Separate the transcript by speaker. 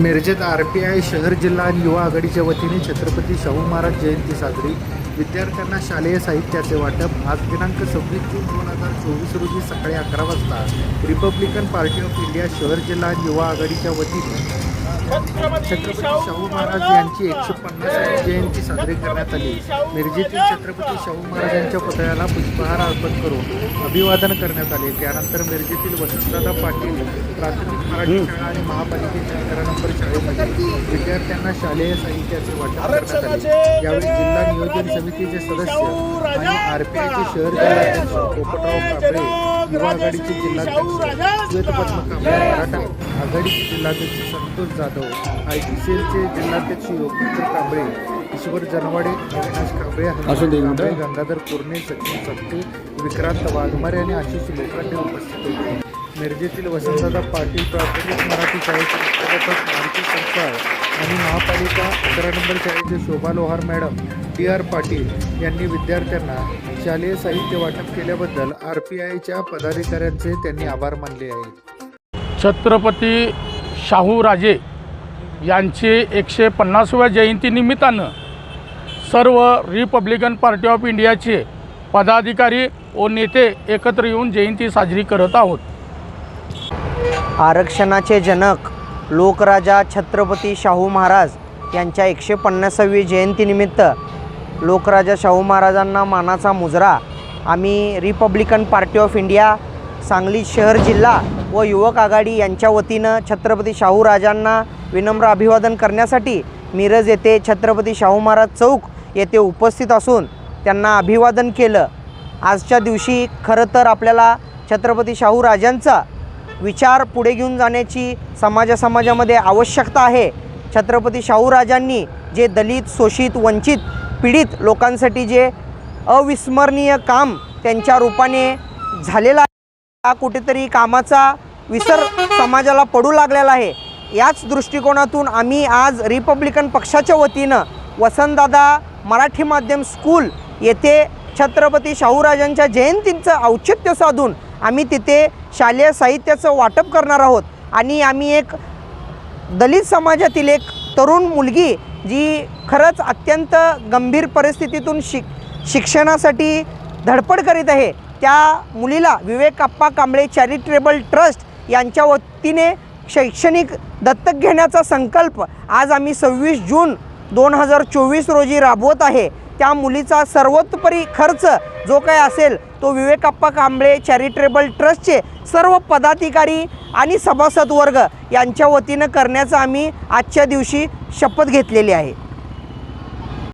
Speaker 1: मिरजेत R P I शहर जिल्हा आणि युवा आघाडीच्या वतीने छत्रपती शाहू महाराज जयंती साजरी. विद्यार्थ्यांना शालेय साहित्याचे वाटप आज दिनांक सव्वीस जून दोन हजार चोवीस रोजी सकाळी अकरा वाजता. रिपब्लिकन पार्टी ऑफ इंडिया शहर जिल्हा आणि युवा आघाडीच्या वतीने छत्रपती शाहू महाराज यांची एकशे पन्नासावी जयंती साजरी करण्यात आली. मिरजेतील छत्रपती शाहू महाराजांच्या पुतळ्याला पुष्पहार अर्पण करून अभिवादन करण्यात आले. त्यानंतर मिरजेतील वसंतदादा पाटील प्राथमिक मराठी शाळा आणि महापालिकेच्या अकरा नंबर शाळेमध्ये विद्यार्थ्यांना शालेय साहित्याचे वाटप करण्यात आले. यावेळी जिल्हा नियोजन समितीचे सदस्य आणि आरपीआयचे शहर जिल्हाध्यक्ष पोपटराव कांबळे युवा आघाडीचे जिल्हाध्यक्ष श्वेतपद्म कांबळे मराठा आघाडीचे जिल्हाध्यक्ष Santosh Jadhav I T C एलचे जिल्हाध्यक्ष योगेंद्र कांबळे ईश्वर जनवाडे अविनाश कांबळे कांबळे गंगाधर पूर्णे सचिन सत्ते विक्रांत वाघमारे आणि आशिष लोखंडे उपस्थित होते. मिरजेतील वसंतदादा पाटील प्राथमिक मराठी शाळेचे मुख्याध्यापक मारुती आणि महापालिका अकरा नंबर शाळेचे Shobha Lohar madam D R Patil यांनी विद्यार्थ्यांना शालेय साहित्य वाटप केल्याबद्दल आर पी आयच्या पदाधिकाऱ्यांचे त्यांनी आभार मानले आहेत.
Speaker 2: छत्रपती शाहूराजे यांची एकशे पन्नासव्या जयंतीनिमित्तानं सर्व रिपब्लिकन पार्टी ऑफ इंडियाचे पदाधिकारी व नेते एकत्र येऊन जयंती साजरी करत आहोत.
Speaker 3: आरक्षणाचे जनक लोकराजा छत्रपती शाहू महाराज यांच्या एकशे पन्नासावी जयंतीनिमित्त लोकराजा शाहू महाराजांना मानाचा मुजरा आम्ही Republican party of India Sangli शहर जिल्हा व युवक आघाडी यांच्या वतीनं छत्रपती शाहू राजांना विनम्र अभिवादन करण्यासाठी मिरज येथे छत्रपती शाहू महाराज चौक येथे उपस्थित असून त्यांना अभिवादन केलं. आजच्या दिवशी खरं तर आपल्याला छत्रपती शाहू राजांचा विचार पुढे घेऊन जाण्याची समाजा समाजामध्ये आवश्यकता आहे. छत्रपती शाहू राजांनी जे दलित शोषित वंचित पीडित लोकांसाठी जे अविस्मरणीय काम त्यांच्या रूपाने झालेलं आहे हा कुठेतरी कामाचा विसर समाजाला पडू लागलेला आहे. याच दृष्टिकोनातून आम्ही आज रिपब्लिकन पक्षाच्या वतीनं वसंतदादा मराठी माध्यम स्कूल येथे छत्रपती शाहूराजांच्या जयंतींचं औचित्य साधून आम्ही तिथे शालेय साहित्याचं वाटप करणार आहोत. आणि आम्ही एक दलित समाजातील एक तरुण मुलगी जी खरंच अत्यंत गंभीर परिस्थितीतून शिक शिक्षणासाठी धडपड करीत आहे. त्या मुलीला विवेकाप्पा कांबळे चॅरिटेबल ट्रस्ट यांच्या वतीने शैक्षणिक दत्तक घेण्याचा संकल्प आज आम्ही सव्वीस जून दोन हजार चोवीस रोजी राबवत आहे. त्या मुलीचा सर्वतोपरी खर्च जो काय असेल तो विवेकाप्पा कांबळे चॅरिटेबल ट्रस्टचे सर्व पदाधिकारी आणि सभासद वर्ग यांच्या वतीनं करण्याचा आम्ही आजच्या दिवशी शपथ घेतलेली आहे.